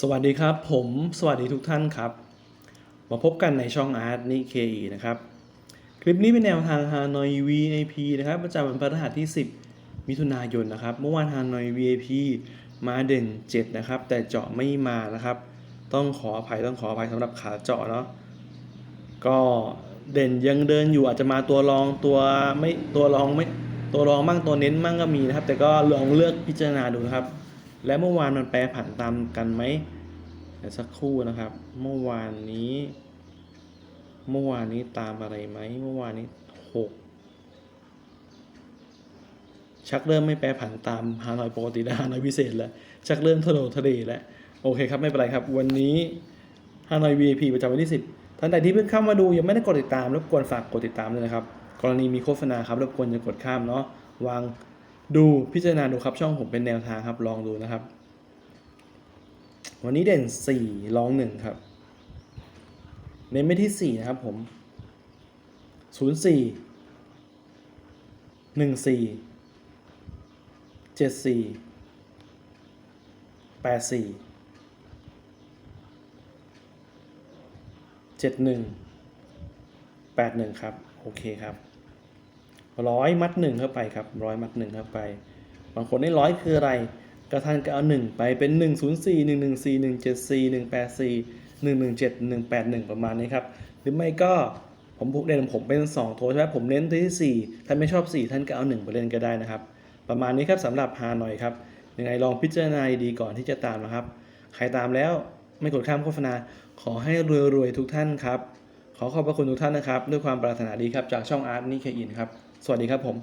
สวัสดีครับผมสวัสดีทุกท่านครับ มาพบกันในช่องอาร์ตนิเคอีนะครับ คลิปนี้เป็นแนวทางฮานอย VIP นะครับ ประจำวันพฤหัสที่ 10 มิถุนายนนะครับ เมื่อวานฮานอย VIP มาเด่น 7 นะครับ แต่เจาะไม่มานะครับ ต้องขออภัยต้องขออภัยสำหรับขาเจาะเนาะก็เด่นยังเดินอยู่อาจจะมาตัวรองตัวไม่ตัวรองไม่ตัวรองบ้างตัวเน้นบ้างก็มีนะครับ แต่ก็ลองเลือกพิจารณาดูนะครับ และเมื่อวานมันแปรผันตามกันไหมเดี๋ยวสักครู่นะครับ เมื่อวานนี้ เมื่อวานนี้ตามอะไรไหม เมื่อวานนี้หกชักเริ่มไม่แปรผันตามฮานอยปกติและฮานอยพิเศษแล้ว ชักเริ่มทะโนทะเลแล้วโอเคครับ ไม่เป็นไรครับ วันนี้ฮานอย VIP ประจำวันที่ 10 ท่านใดที่เพิ่งเข้ามาดูยังไม่ได้กดติดตามรบกวนฝากกดติดตามด้วยนะครับ กรณีมีโฆษณาครับรบกวนอย่ากดข้ามเนาะวาง ดูพิจารณาดูครับช่องผมเป็นแนวทางครับลองดูนะครับ วันนี้เด่นสี่ลองหนึ่งครับ เน้นไปที่สี่นะครับผมศูนย์สี่หนึ่งสี่เจ็ดสี่แปดสี่เจ็ดหนึ่งแปดหนึ่งครับ โอเคครับ ร้อยมัดหนึ่งเข้าไปครับร้อยมัดหนึ่งเข้าไป บางคนได้ร้อยคืออะไรกระทันก็เอาหนึ่งไปเป็นหนึ่งศูนย์สี่หนึ่งหนึ่งสี่หนึ่งเจ็ดสี่หนึ่งแปดสี่หนึ่งหนึ่งเจ็ดหนึ่งแปดหนึ่งประมาณนี้ครับ หรือไม่ก็ผมพูดเด่นผมเป็นสองโทใช่ไหมผมเน้นที่สี่ท่านไม่ชอบสี่ท่านก็เอาหนึ่งไปเล่นก็ได้นะครับ ประมาณนี้ครับสำหรับฮานอยครับ ยังไงลองพิจารณาดีก่อนที่จะตามนะครับ ใครตามแล้วไม่กดข้ามโฆษณาขอให้รวยๆทุกท่านครับ ขอขอบพระคุณทุกท่านนะครับ ด้วยความปรารถนาดีครับ จากช่องอาร์ตนี่เคอินครับ สวัสดีครับผม